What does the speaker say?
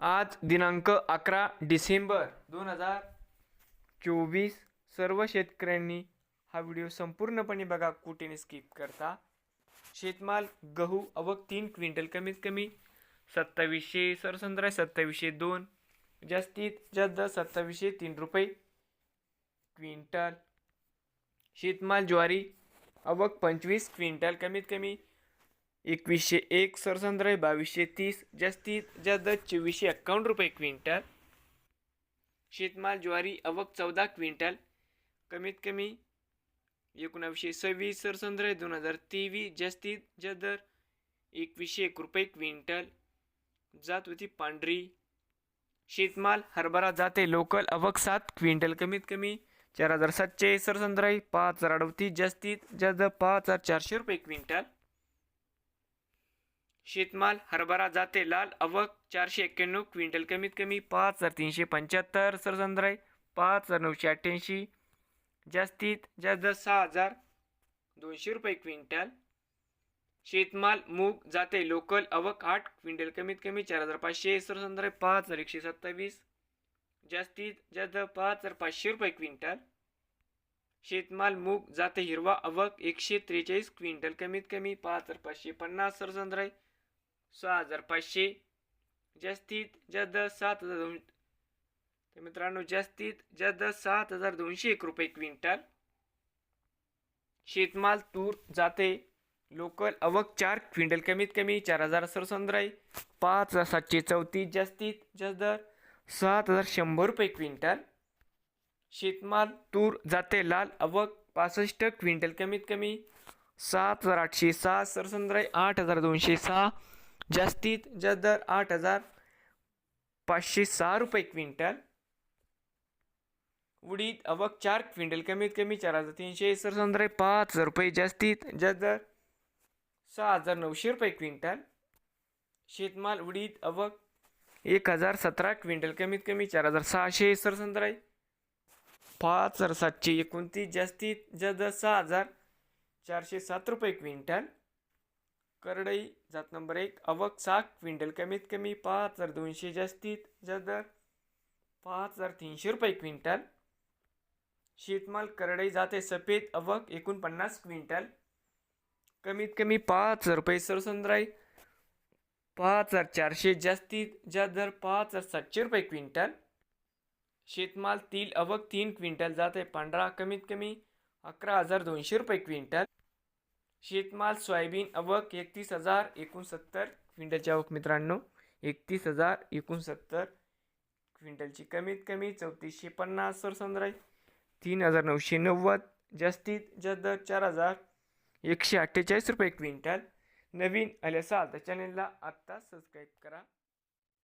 आज दिनांक अकरा डिसेंबर दोन हजार चोवीस. सर्व शेतकऱ्यांनी हा व्हिडिओ संपूर्णपणे बघा कुठेने स्किप करता? शेतमाल गहू अवक तीन क्विंटल कमीत कमी सत्तावीसशे सरसंद्रा सत्तावीसशे दोन जास्तीत जास्त सत्तावीसशे तीन रुपये. क्विंटल. शेतमाल ज्वारी अवक पंचवीस क्विंटल कमीत कमी एकवीसशे एक सरसंद्रय बावीसशे तीस जास्तीत जास्त चोवीसशे एक्कावन्न रुपये क्विंटल. शेतमाल ज्वारी अवक चौदा क्विंटल. कमीत कमी एकोणावीसशे सव्वीस सरसंद्रय दोन हजार तेवीस जास्तीत जास्त दर एकवीसशे एक रुपये क्विंटल. जात होती पांढरी. शेतमाल हरभरा जाते लोकल अवक सात क्विंटल. कमीत कमी चार हजार सातशे सरसंद्राई पाच हजार अडवतीस जास्तीत जास्त पाच हजार चारशे रुपये क्विंटल. शेतमाल हरभरा जाते लाल अवक चारशे एक्क्याण्णव क्विंटल कमीत कमी पाच हजार तीनशे पंच्याहत्तर सरसंद्राई पाच हजार नऊशे अठ्ठ्याऐंशी. जास्तीत जास्त सहा हजार दोनशे रुपये क्विंटल. शेतमाल मूग जाते लोकल अवक आठ क्विंटल कमीत कमी चार हजार पाचशे सरसंद्राई पाच हजार एकशे सत्तावीस. जास्तीत जास्त पाच हजार पाचशे रुपये क्विंटल. शेतमाल मूग जाते हिरवा अवक एकशे त्रेचाळीस क्विंटल कमीत कमी पाच हजार पाचशे पन्नास सरसंद्राई सहा हजार पाचशे जास्तीत जास्त सात हजार दोन तर मित्रांनो जास्तीत जास्त सात हजार दोनशे एक रुपये क्विंटल. शेतमाल तूर जाते लोकल अवक चार क्विंटल कमीत कमी चार हजार सरसंद्राई पाच हजार सातशे चौतीस जास्तीत जास्त दर सात हजार शंभर रुपये क्विंटल. शेतमाल तूर जाते लाल अवक पासष्ट क्विंटल कमीत कमी सात हजार आठशे सहा सरसंद्राई आठ हजार दोनशे सहा. जास्तीत जास्त दर आठ हजार पाचशे सहा रुपये क्विंटल. उडीद अवक चार क्विंटल कमीत कमी चार हजार तीनशे सरसंद्रे पाच हजार रुपये. जास्तीत जास्त दर सहा हजार नऊशे रुपये क्विंटल. शेतमाल उडीद अवक एक हजार सतरा क्विंटल कमीत कमी चार हजार सहाशे सरसंद्राई पाच हजार सातशे एकोणतीस. जास्तीत जास्त सहा हजार चारशे सात रुपये क्विंटल. करडई जात नंबर एक अवक सहा क्विंटल कमीत कमी पाच हजार दोनशे जास्तीत जास्त दर पाच हजार तीनशे रुपये क्विंटल. शेतमाल करडई जाते सफेद अवक एकोणपन्नास क्विंटल. कमीत कमी पाच हजार रुपये सरसंद्राई पाच हजार चारशे जास्तीत ज्या दर पाच हजार सातशे रुपये क्विंटल. शेतमाल तील अवक तीन क्विंटल जाते पांढरा कमीत कमी अकरा हजार दोनशे रुपये क्विंटल. शेतमाल सोयाबीन अवक एकतीस हजार एकोणसत्तर क्विंटलची आवक मित्रांनो. एकतीस हजार एकोणसत्तर क्विंटलची. कमीत कमी चौतीसशे पन्नास सरसंद्राई तीन हजार नऊशे नव्वद. जास्तीत जास्त दर चार हजार एकशे अठ्ठेचाळीस रुपये क्विंटल. नवीन आले असाल तर चॅनेलला आत्ता सबस्क्राईब करा.